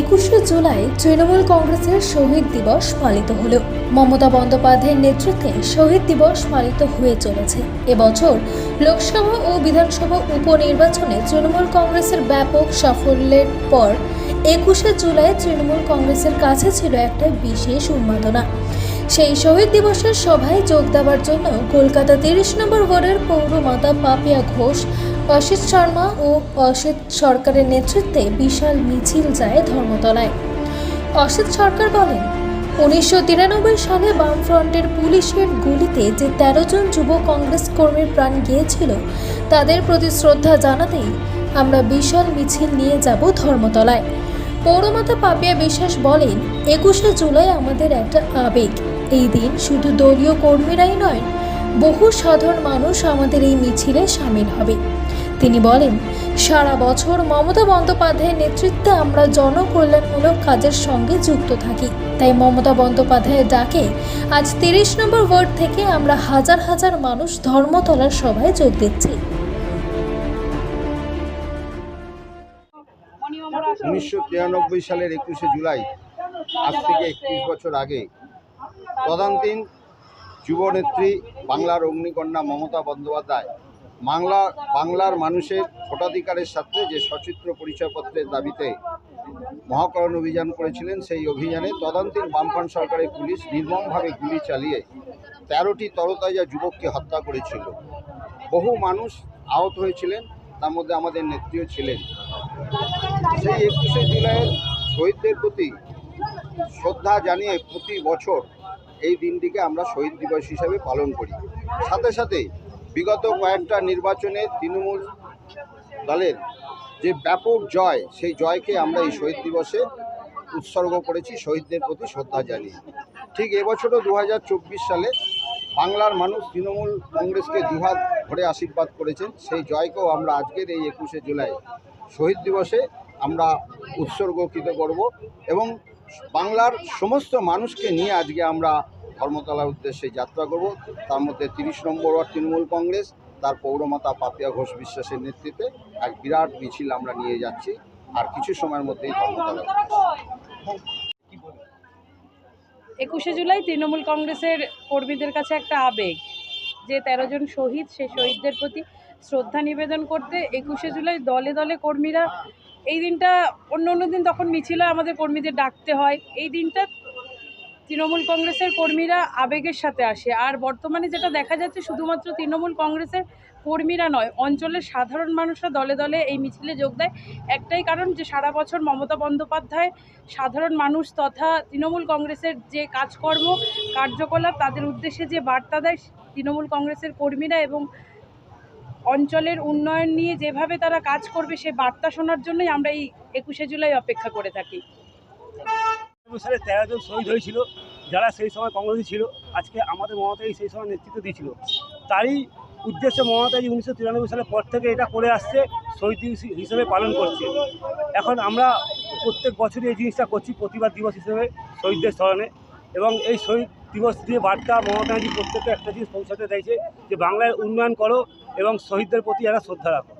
একুশে জুলাই তৃণমূল কংগ্রেসের শহীদ দিবস পালিত হল। মমতা বন্দ্যোপাধ্যায়ের নেতৃত্বে শহীদ দিবস পালিত হয়ে চলেছে। এবছর লোকসভা ও বিধানসভা উপনির্বাচনে তৃণমূল কংগ্রেসের ব্যাপক সাফল্যের পর একুশে জুলাই তৃণমূল কংগ্রেসের কাছে ছিল একটা বিশেষ উন্মাদনা। সেই শহীদ দিবসের সভায় যোগ দেওয়ার জন্য কলকাতা তিরিশ নম্বর ওয়ার্ডের পৌরমাতা পাপিয়া ঘোষ অসিত শর্মা ও অসিত সরকারের নেতৃত্বে বিশাল মিছিল যায় ধর্মতলায়। অসিত সরকার বলেন, উনিশশো তিরানব্বই সালে বামফ্রন্টের পুলিশের গুলিতে যে তেরো জন যুব কংগ্রেস কর্মীর প্রাণ গিয়েছিল, তাদের প্রতি শ্রদ্ধা জানাতেই আমরা বিশাল মিছিল নিয়ে যাব ধর্মতলায়। পৌরমাতা পাপিয়া বিশ্বাস বলেন, একুশে জুলাই আমাদের একটা আবেগ। এই দিন শুধু দলীয় কর্মীরাই নয়, বহু সাধারণ মানুষ আমাদের এই মিছিলে সামিল হবে। তিনি বলেন, সারা বছর মমতা বন্দ্যোপাধ্যায়ের নেতৃত্বে আমরা জনকল্যাণমূলক কাজের সঙ্গে যুক্ত থাকি। তাই মমতা বন্দ্যোপাধ্যায়ের ডাকে আজ তিরিশ নম্বর ওয়ার্ড থেকে আমরা হাজার হাজার মানুষ ধর্মতলার সভায় যোগ দিচ্ছি। উনিশশো তিরানব্বই সালের একুশে জুলাই, আজ থেকে একত্রিশ বছর আগে তদান্তীন যুবনেত্রী বাংলার অগ্নিকন্যা মমতা বন্দ্যোপাধ্যায় বাংলা, বাংলার মানুষের ভোটাধিকারের সাথে যে সচিত্র পরিচয়পত্রের দাবিতে মহাকরণ অভিযান করেছিলেন, সেই অভিযানে তদান্তীন বামফ্রন্ট সরকারের পুলিশ নির্মমভাবে গুলি চালিয়ে তেরোটি তরতাজা যুবককে হত্যা করেছিল। বহু মানুষ আহত হয়েছিলেন, তার মধ্যে আমাদের নেত্রীও ছিলেন। সেই একুশে জুলাইয়ের শহীদদের প্রতি শ্রদ্ধা জানিয়ে প্রতি বছর এই দিনটিকে আমরা শহীদ দিবস হিসাবে পালন করি। সাথে সাথে বিগত কয়েকটা নির্বাচনে তৃণমূল দলের যে ব্যাপক জয়, সেই জয়কে আমরা এই শহীদ দিবসে উৎসর্গ করেছি, শহীদদের প্রতি শ্রদ্ধা জানিয়ে। ঠিক এবছরও দু হাজার চব্বিশ সালে বাংলার মানুষ তৃণমূল কংগ্রেসকে দুহাত ভরে আশীর্বাদ করেছেন। সেই জয়কেও আমরা আজকের এই একুশে জুলাই শহীদ দিবসে আমরা উৎসর্গকৃত করব এবং বাংলার সমস্ত মানুষকে নিয়ে আজকে আমরা ধর্মতলার উদ্দেশ্যে যাত্রা করব। তার মধ্যে তিরিশ নম্বর ওয়ার্ড তৃণমূল কংগ্রেস, তার পৌরমাতা পাপিয়া ঘোষ বিশ্বাসের নেতৃত্বে এক বিরাট মিছিল আমরা নিয়ে যাচ্ছি। আর কিছু সময়ের মধ্যেই ধর্মতলা একুশে জুলাই তৃণমূল কংগ্রেসের কর্মীদের কাছে একটা আবেগ যে তেরো জন শহীদ সেই শহীদদের প্রতি শ্রদ্ধা নিবেদন করতে একুশে জুলাই দলে দলে কর্মীরা, এই দিনটা অন্য অন্য দিন তখন মিছিলে আমাদের কর্মীদের ডাকতে হয়। এই দিনটা তৃণমূল কংগ্রেসের কর্মীরা আবেগের সাথে আসে। আর বর্তমানে যেটা দেখা যাচ্ছে, শুধুমাত্র তৃণমূল কংগ্রেসের কর্মীরা নয়, অঞ্চলের সাধারণ মানুষরা দলে দলে এই মিছিলে যোগ দেয়। একটাই কারণ যে সারা বছর মমতা বন্দ্যোপাধ্যায়, সাধারণ মানুষ তথা তৃণমূল কংগ্রেসের যে কাজকর্ম, কার্যকলাপ, তাদের উদ্দেশ্যে যে বার্তা দেয়, তৃণমূল কংগ্রেসের কর্মীরা এবং অঞ্চলের উন্নয়ন নিয়ে যেভাবে তারা কাজ করবে, সে বার্তা শোনার জন্যই আমরা এই একুশে জুলাই অপেক্ষা করে থাকি। সালে তেরো জন শহীদ হয়েছিল, যারা সেই সময় কংগ্রেসী ছিল, আজকে আমাদের মমতাই সেই সময় নেতৃত্ব দিয়েছিল। তারই উদ্দেশ্যে মমতাজি উনিশশো তিরানব্বই সালের পর থেকে এটা করে আসছে, শহীদ হিসেবে পালন করছে। এখন আমরা প্রত্যেক বছরই এই জিনিসটা করছি, প্রতিবাদ দিবস হিসেবে শহীদদের স্মরণে। এবং এই শহীদ দিবস দিয়ে বার্তা মমতাজি প্রত্যেককে একটা জিনিস পৌঁছাতে চাইছে, যে বাংলার উন্নয়ন করো এবং শহীদদের প্রতি এরা শ্রদ্ধা রাখো।